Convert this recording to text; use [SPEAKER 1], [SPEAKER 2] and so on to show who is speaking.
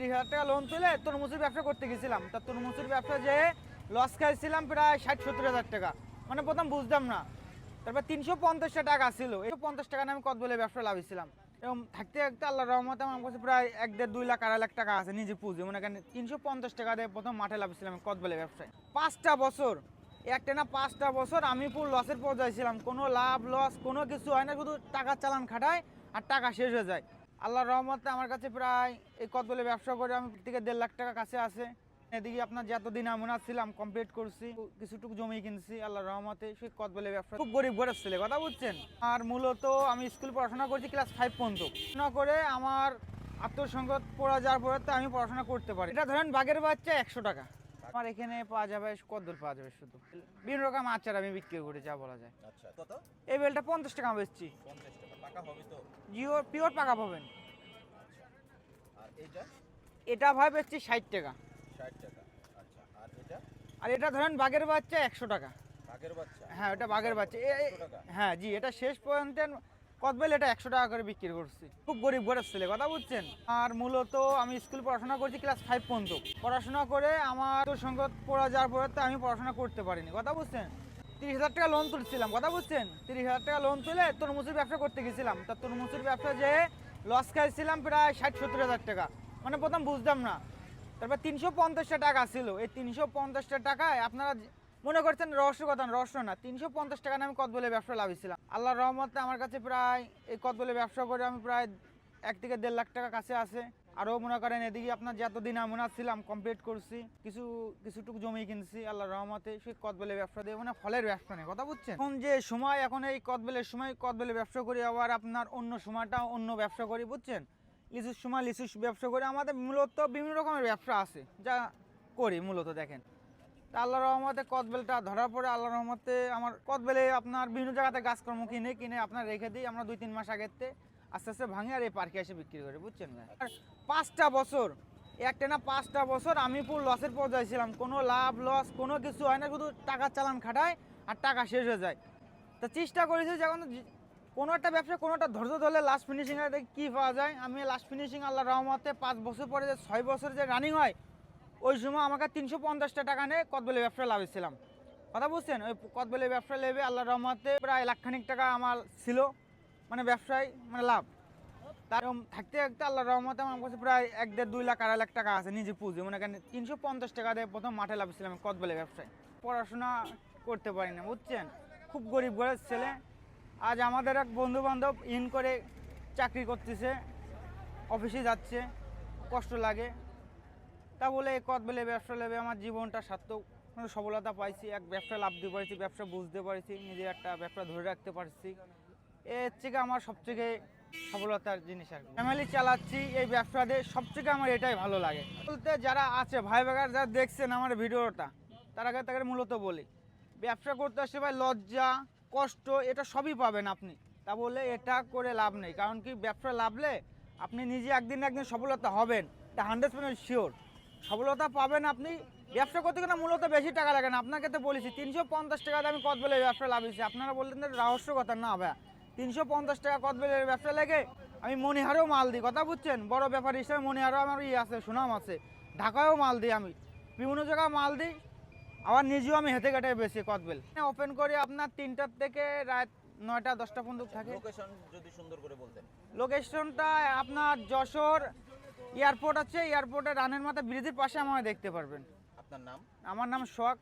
[SPEAKER 1] তিরিশ হাজার টাকা লোন তুলে তরমুজের ব্যবসা করতে গেছিলাম। তা তরমুজের ব্যবসা যে লস খাইছিলাম প্রায় ষাট সত্তর হাজার টাকা। মানে প্রথম বুঝতাম না। তারপর তিনশো পঞ্চাশটা টাকা ছিল। এই পঞ্চাশ টাকা আমি কত বলে ব্যবসা লাভিছিলাম এবং থাকতে থাকতে আল্লাহ রহমতে আমার কাছে প্রায় এক দেড় দুই লাখ, আড়াই লাখ টাকা আছে নিজে পুঁজি। মনে করেন তিনশো পঞ্চাশ টাকা দিয়ে প্রথম মাঠে লাভিছিলাম কত বলে ব্যবসায়। পাঁচটা বছর, একটা না পাঁচটা বছর আমি পুরো লসের পর্যায়ে ছিলাম। কোনো লাভ লস কোনো কিছু হয় না, শুধু টাকা চালান খাটায় আর টাকা শেষ হয়ে যায়। আল্লাহ রহমতে আমার কাছে প্রায় এই কত বলে ব্যবসা করে আমি থেকে দেড় লাখ টাকা কাছে আছে। এদিকে আপনার যতদিন আমনা ছিলাম কমপ্লিট করছি কিছুটুকু জমি কিনছি আল্লাহ রহমতে সেই কত বলে ব্যবসা খুব গরিব ঘরের ছেলে কথা বুঝছেন? আর মূলত আমি স্কুল পড়াশোনা করছি ক্লাস ফাইভ পর্যন্ত। পড়াশোনা করে আমার আত্মসংগত পড়া যাওয়ার পরে তো আমি পড়াশোনা করতে পারি। এটা ধরেন বাঘের বাচ্চা একশো টাকা। আমার এখানে পাওয়া যাবে কদ্দুর পাওয়া যাবে শুধু। বিভিন্ন রকম আচার আমি বিক্রি করি যা বলা যায়।
[SPEAKER 2] আচ্ছা
[SPEAKER 1] এই বেলটা পঞ্চাশ টাকা বেচছি।
[SPEAKER 2] পঞ্চাশ টাকা। টাকা হবে তো?
[SPEAKER 1] জিও পিওর পাকা পাবেন।
[SPEAKER 2] আর এইটা
[SPEAKER 1] এটা ভাই বেচছি ষাট টাকা।
[SPEAKER 2] ষাট টাকা। আচ্ছা। আর এটা?
[SPEAKER 1] আর এটা ধরেন বাঘের বাচ্চা একশো টাকা।
[SPEAKER 2] কাকের বাচ্চা?
[SPEAKER 1] হ্যাঁ ওটা বাঘের বাচ্চা। এ- এ-
[SPEAKER 2] 100 টাকা?
[SPEAKER 1] হ্যাঁ জি এটা শেষ পর্যন্ত কতবেল এটা একশো টাকা করে বিক্রি করছি। খুব গরিব ঘরের ছেলে কথা বুঝছেন? আর মূলত আমি স্কুল পড়াশোনা করছি ক্লাস ফাইভ পর্যন্ত। পড়াশোনা করে আমার সঙ্গত পড়া যাওয়ার পরে তো আমি পড়াশোনা করতে পারিনি কথা বুঝছেন? তিরিশ হাজার টাকা লোন তুলছিলাম, কথা বুঝছেন? তিরিশ হাজার টাকা লোন তুলে তরমুজের ব্যবসা করতে গেছিলাম। তা তরমুজের ব্যবসা যে লস খাইছিলাম প্রায় ষাট সত্তর হাজার টাকা। মানে প্রথম বুঝতাম না। তারপর তিনশো পঞ্চাশটা টাকা ছিল। এই তিনশো পঞ্চাশটা টাকায় আপনারা মনে করছেন রহস্য কথা রহস্য না। তিনশো পঞ্চাশ টাকা আমি কত বলে ব্যবসা লাভিছিলাম আল্লাহর রহমতে আমার কাছে প্রায় এই কত বলে ব্যবসা করে আমি প্রায় এক থেকে দেড় লাখ টাকা কাছে আছে। আরও মনে করেন এদিকে আপনার যতদিন আমনা ছিলাম কমপ্লিট করছি, কিছু, কিছুটুকু জমি কিনছি, আল্লাহর রহমতে সেই কতবেলে ব্যবসা দিয়ে মানে ফলের ব্যবসা নেই, কথা বুঝছেন? এখন যে সময়, এখন এই কদবেলের সময় কতবেলে ব্যবসা করি, আবার আপনার অন্য সময়টা অন্য ব্যবসা করি, বুঝছেন? লিচুর সময় লিচুর ব্যবসা করি, আমাদের মূলত বিভিন্ন রকমের ব্যবসা আছে, যা করি মূলত, দেখেন। তা আল্লাহ রহমতে কদবেলটা ধরার পরে আল্লাহ রহমতে আমার কদবেলে আপনার বিভিন্ন জায়গাতে গাছকর্ম কিনে কিনে আপনার রেখে দিই, আমরা দুই তিন মাস আগেতে আস্তে আস্তে ভাঙে আর এই পার্কে এসে বিক্রি করে, বুঝছেন? আর পাঁচটা বছর, একটা না পাঁচটা বছর আমি পুরো লসের পর্যায়ে ছিলাম কোনো লাভ লস কোনো কিছু হয় না, শুধু টাকা চালান খাটায় আর টাকা শেষ হয়ে যায়। তা চেষ্টা করেছি যখন কোনো একটা ব্যবসা, কোনো একটা ধৈর্য ধরলে লাস্ট ফিনিশিং দেখি কী পাওয়া যায়। আমি লাস্ট ফিনিশিং আল্লাহ রহমতে পাঁচ বছর পরে যে ছয় বছর যে রানিং হয়, ওই সময় আমাকে তিনশো পঞ্চাশটা টাকা নিয়ে কতবেলে ব্যবসা লাভেছিলাম কথা বুঝছেন? ওই কতবেলে ব্যবসা লেবে আল্লাহ রহমতে প্রায় লাখখানিক টাকা আমার ছিল। মানে ব্যবসায় মানে লাভ। তার থাকতে থাকতে আল্লাহ রহমতে আমার কাছে প্রায় এক দেড় দুই লাখ, আড়াই লাখ টাকা আছে নিজে পুঁজি। মনে করেন তিনশো পঞ্চাশ টাকা দিয়ে প্রথম মাঠে লাভেছিলাম কতবেলে ব্যবসায়। পড়াশোনা করতে পারি না, বুঝছেন? খুব গরিব ঘরের ছেলে। আজ আমাদের এক বন্ধু বান্ধব ইন করে চাকরি করতেছে, অফিসে যাচ্ছে, কষ্ট লাগে। তা বলে এই কত বেলে ব্যবসা লেবে আমার জীবনটা সার্থক। সফলতা পাইছি, এক ব্যবসা লাভ দিতে পারছি ব্যবসা বুঝতে পারছি, নিজের একটা ব্যবসা ধরে রাখতে পারছি। এ থেকে আমার সবথেকে সফলতার জিনিস আর ফ্যামিলি চালাচ্ছি, এই ব্যবসাতে সবথেকে আমার এটাই ভালো লাগে। বলতে যারা আছে, ভাই বেগার যারা দেখছেন আমার ভিডিওটা, তার আগে তাকে মূলত বলি, ব্যবসা করতে আসলে ভাই লজ্জা, কষ্ট, এটা সবই পাবেন আপনি। তা বলে এটা করে লাভ নেই, কারণ কি ব্যবসা লাভলে আপনি নিজে একদিন একদিন সফলতা হবেন। এটা হান্ড্রেড পার্সেন্ট শিওর সফলতা পাবেন আপনি, ব্যবসা করতে গেলে মূলত বেশি টাকা লাগে না। আপনাকে তো বলেছি, তিনশো পঞ্চাশ টাকাতে আমি কত বেলে ব্যবসা লাভিয়েছি আপনারা বললেন রহস্য কথা, না ভাইয়া। তিনশো পঞ্চাশ টাকা কত বেলে ব্যবসা লেগে? আমি মনিহারেও মাল দিই কথা বুঝছেন? বড় ব্যাপার হিসেবে মনিহারেও আমার ইয়ে আছে সুনাম আছে। ঢাকায়ও মাল দিই আমি। বিভিন্ন জায়গায় মাল দিই আবার নিজেও আমি হেঁটে ঘাটে বেশি কতবেল ওপেন করি আপনার তিনটার থেকে রাত নয়টা দশটা পর্যন্ত থাকে।
[SPEAKER 2] লোকেশন যদি সুন্দর করে বলতেন।
[SPEAKER 1] লোকেশনটা আপনার যশোর এয়ারপোর্ট আছে এয়ারপোর্টে রানের মাথা ব্রিজের পাশে আমায় দেখতে পারবেন।
[SPEAKER 2] আপনার নাম?
[SPEAKER 1] আমার নাম সোহাগ।